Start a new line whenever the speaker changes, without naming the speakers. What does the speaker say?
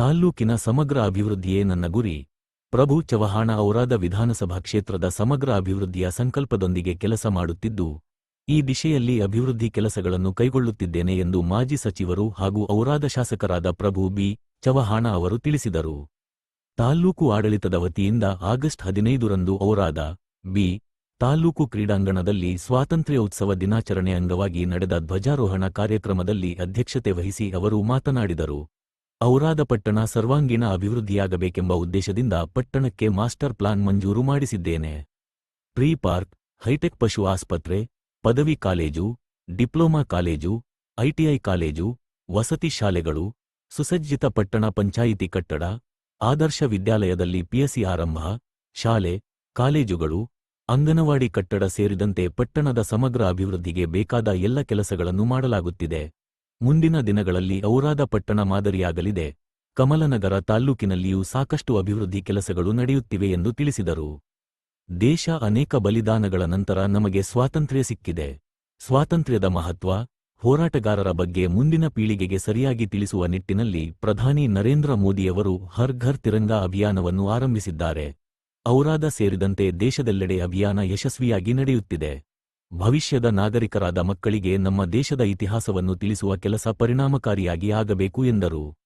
ತಾಲ್ಲೂಕಿನ ಸಮಗ್ರ ಅಭಿವೃದ್ಧಿಯೇ ನನ್ನ ಗುರಿ. ಪ್ರಭು ಚವಹಾಣ ಔರಾದ ವಿಧಾನಸಭಾ ಕ್ಷೇತ್ರದ ಸಮಗ್ರ ಅಭಿವೃದ್ಧಿಯ ಸಂಕಲ್ಪದೊಂದಿಗೆ ಕೆಲಸ ಮಾಡುತ್ತಿದ್ದು, ಈ ದಿಶೆಯಲ್ಲಿ ಅಭಿವೃದ್ಧಿ ಕೆಲಸಗಳನ್ನು ಕೈಗೊಳ್ಳುತ್ತಿದ್ದೇನೆ ಎಂದು ಮಾಜಿ ಸಚಿವರು ಹಾಗೂ ಔರಾದ ಶಾಸಕರಾದ ಪ್ರಭು ಬಿ. ಚವಹಾಣ ಅವರು ತಿಳಿಸಿದರು. ತಾಲ್ಲೂಕು ಆಡಳಿತದ ವತಿಯಿಂದ ಆಗಸ್ಟ್ ಹದಿನೈದರಂದು ಔರಾದ ಬಿ. ತಾಲ್ಲೂಕು ಕ್ರೀಡಾಂಗಣದಲ್ಲಿ ಸ್ವಾತಂತ್ರ್ಯೋತ್ಸವ ದಿನಾಚರಣೆ ಅಂಗವಾಗಿ ನಡೆದ ಧ್ವಜಾರೋಹಣ ಕಾರ್ಯಕ್ರಮದಲ್ಲಿ ಅಧ್ಯಕ್ಷತೆ ವಹಿಸಿ ಅವರು ಮಾತನಾಡಿದರು. ಔರಾದ ಪಟ್ಟಣ ಸರ್ವಾಂಗೀಣ ಅಭಿವೃದ್ಧಿಯಾಗಬೇಕೆಂಬ ಉದ್ದೇಶದಿಂದ ಪಟ್ಟಣಕ್ಕೆ ಮಾಸ್ಟರ್ ಪ್ಲಾನ್ ಮಂಜೂರು ಮಾಡಿಸಿದ್ದೇನೆ. ಪ್ರೀ ಪಾರ್ಕ್, ಹೈಟೆಕ್ ಪಶು ಆಸ್ಪತ್ರೆ, ಪದವಿ college, diploma college ITI college, ವಸತಿ ಶಾಲೆಗಳು, ಸುಸಜ್ಜಿತ ಪಟ್ಟಣ ಪಂಚಾಯಿತಿ ಕಟ್ಟಡ, ಆದರ್ಶ ವಿದ್ಯಾಲಯದಲ್ಲಿ ಪಿಎಸ್ಸಿ ಆರಂಭ, ಶಾಲೆ, ಕಾಲೇಜುಗಳು, ಅಂಗನವಾಡಿ ಕಟ್ಟಡ ಸೇರಿದಂತೆ ಪಟ್ಟಣದ ಸಮಗ್ರ ಅಭಿವೃದ್ಧಿಗೆ ಬೇಕಾದ ಎಲ್ಲ ಕೆಲಸಗಳನ್ನು ಮಾಡಲಾಗುತ್ತಿದೆ. ಮುಂದಿನ ದಿನಗಳಲ್ಲಿ ಔರಾದ ಪಟ್ಟಣ ಮಾದರಿಯಾಗಲಿದೆ. ಕಮಲನಗರ ತಾಲ್ಲೂಕಿನಲ್ಲಿಯೂ ಸಾಕಷ್ಟು ಅಭಿವೃದ್ಧಿ ಕೆಲಸಗಳು ನಡೆಯುತ್ತಿವೆ ಎಂದು ತಿಳಿಸಿದರು. ದೇಶ ಅನೇಕ ಬಲಿದಾನಗಳ ನಂತರ ನಮಗೆ ಸ್ವಾತಂತ್ರ್ಯ ಸಿಕ್ಕಿದೆ. ಸ್ವಾತಂತ್ರ್ಯದ ಮಹತ್ವ, ಹೋರಾಟಗಾರರ ಬಗ್ಗೆ ಮುಂದಿನ ಪೀಳಿಗೆಗೆ ಸರಿಯಾಗಿ ತಿಳಿಸುವ ನಿಟ್ಟಿನಲ್ಲಿ ಪ್ರಧಾನಿ ನರೇಂದ್ರ ಮೋದಿಯವರು ಹರ್ ಘರ್ ತಿರಂಗಾ ಅಭಿಯಾನವನ್ನು ಆರಂಭಿಸಿದ್ದಾರೆ. ಔರಾದ ಸೇರಿದಂತೆ ದೇಶದೆಲ್ಲೆಡೆ ಅಭಿಯಾನ ಯಶಸ್ವಿಯಾಗಿ ನಡೆಯುತ್ತಿದೆ. ಭವಿಷ್ಯದ ನಾಗರಿಕರಾದ ಮಕ್ಕಳಿಗೆ ನಮ್ಮ ದೇಶದ ಇತಿಹಾಸವನ್ನು ತಿಳಿಸುವ ಕೆಲಸ ಪರಿಣಾಮಕಾರಿಯಾಗಿ ಆಗಬೇಕು ಎಂದರು.